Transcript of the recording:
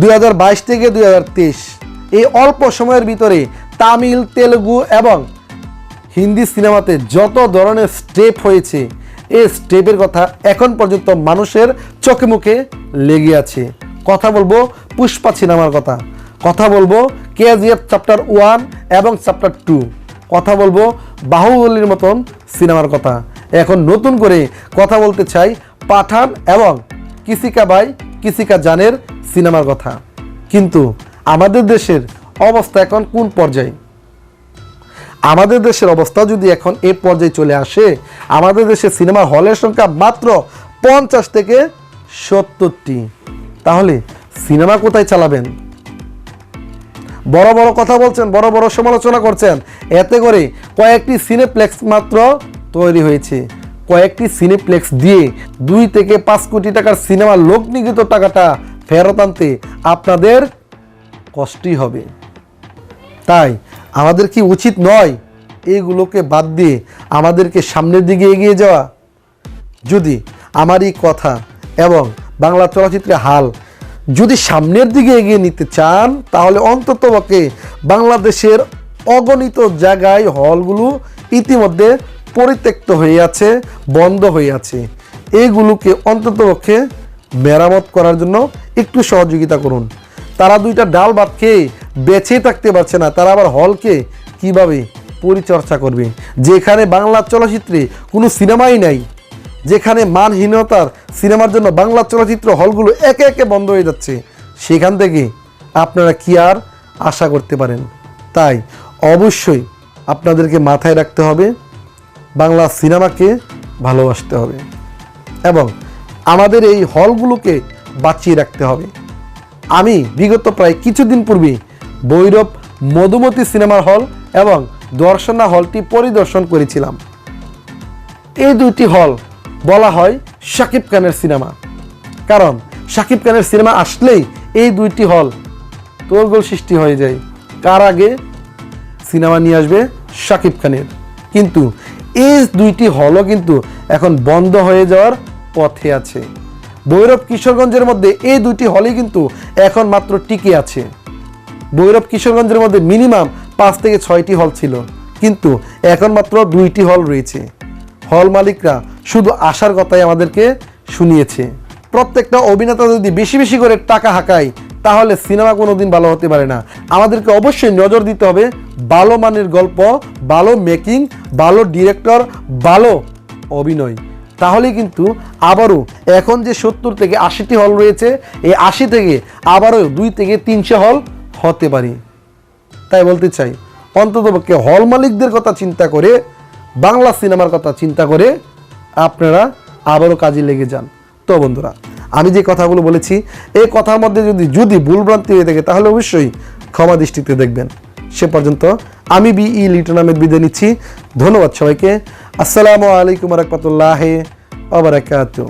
দুই হাজার বাইশ থেকে দুই হাজার তেইশ। এই অল্প সময়ের ভিতরে তামিল, তেলেগু এবং হিন্দি সিনেমাতে যত ধরনের স্টেপ হয়েছে, এই স্টেপের কথা এখন পর্যন্ত মানুষের চোখে মুখে লেগে আছে। কথা বলব পুষ্পা সিনেমার কথা। কথা বলব কেজিএফ চ্যাপ্টার ওয়ান এবং চ্যাপ্টার টু। কথা বলব বাহুবলীর মতন সিনেমার কথা। এখন নতুন করে কথা বলতে চাই পাঠান এবং কিসিকা বাই কিসিকা জানের সিনেমার কথা। কিন্তু আমাদের দেশের অবস্থা এখন কোন পর্যায়ে? আমাদের দেশের অবস্থা যদি এখন এ পর্যায়ে চলে আসে, আমাদের দেশে সিনেমা হলের সংখ্যা মাত্র পঞ্চাশ থেকে সত্তরটি। তাহলে সিনেমা কোথায় চালাবেন? বড় বড় কথা বলছেন, বড় বড় সমালোচনা করছেন। এতে করে কয়েকটি সিনেপ্লেক্স মাত্র তৈরি হয়েছে। কয়েকটি সিনেপ্লেক্স দিয়ে দুই থেকে পাঁচ কোটি টাকার সিনেমা লোক নিগৃহীত টাকাটা ফেরত আনতে আপনাদের কষ্টই হবে। তাই আমাদের কি উচিত নয় এইগুলোকে বাদ দিয়ে আমাদেরকে সামনের দিকে এগিয়ে যাওয়া? যদি আমার এই কথা এবং বাংলা চলচ্চিত্রের হাল যদি সামনের দিকে এগিয়ে নিতে চান, তাহলে অন্ততপক্ষে বাংলাদেশের অগণিত জায়গায় হলগুলো ইতিমধ্যে পরিত্যক্ত হয়ে আছে, বন্ধ হয়ে আছে। এইগুলোকে অন্ততপক্ষে মেরামত করার জন্য একটু সহযোগিতা করুন। তারা দুইটা ডাল ভাত খেয়ে বেঁচেই থাকতে পারছে না, তারা আবার হলকে কীভাবে পরিচর্চা করবে? যেখানে বাংলা চলচ্চিত্রে কোনো সিনেমাই নাই, যেখানে মানহীনতার সিনেমার জন্য বাংলা চলচ্চিত্র হলগুলো একে একে বন্ধ হয়ে যাচ্ছে, সেখান থেকে আপনারা কি আর আশা করতে পারেন? তাই অবশ্যই আপনাদেরকে মাথায় রাখতে হবে, বাংলা সিনেমাকে ভালোবাসতে হবে এবং আমাদের এই হলগুলোকে বাঁচিয়ে রাখতে হবে। আমি বিগত প্রায় কিছুদিন পূর্বে ভৈরব মধুমতি সিনেমার হল এবং দর্শনা হলটি পরিদর্শন করেছিলাম। এই দুটি হল বলা হয় শাকিব খানের সিনেমা। কারণ শাকিব খানের সিনেমা আসলেই এই দুইটি হল তোরগোল সৃষ্টি হয়ে যায়। কার আগে সিনেমা নিয়ে আসবে শাকিব খানের। কিন্তু এই দুইটি হলও কিন্তু এখন বন্ধ হয়ে যাওয়ার পথে আছে। ভৈরব কিশোরগঞ্জের মধ্যে এই দুটি হলই কিন্তু এখন মাত্র টিকে আছে। ভৈরব কিশোরগঞ্জের মধ্যে মিনিমাম পাঁচ থেকে ছয়টি হল ছিল, কিন্তু এখন মাত্র দুইটি হল রয়েছে। হল মালিকরা শুধু আসার কথাই আমাদেরকে শুনিয়েছে। প্রত্যেকটা অভিনেতা যদি বেশি বেশি করে টাকা হাঁকায়, তাহলে সিনেমা কোনোদিন ভালো হতে পারে না। আমাদেরকে অবশ্যই নজর দিতে হবে ভালো মানের গল্প, ভালো মেকিং ভালো ডিরেক্টর ভালো অভিনয়। তাহলে কিন্তু আবারও এখন যে সত্তর থেকে আশিটি হল রয়েছে, এই আশি থেকে আবারও দুই থেকে তিনশো হল হতে পারে। তাই বলতে চাই অন্ততপক্ষে হল মালিকদের কথা চিন্তা করে, বাংলা সিনেমার কথা চিন্তা করে আপনারা আবারও কাজে লেগে যান। তো বন্ধুরা, আমি যে কথাগুলো বলেছি, এই কথার মধ্যে যদি যদি ভুলভ্রান্তি হয়ে থাকে, তাহলে অবশ্যই ক্ষমা দৃষ্টিতে দেখবেন। সে পর্যন্ত আমি বি ই লিটন আহমেদ বিদায় নিচ্ছি। ধন্যবাদ সবাইকে। আসসালামু আলাইকুম রহমতুল্লাহ আবরাকাতু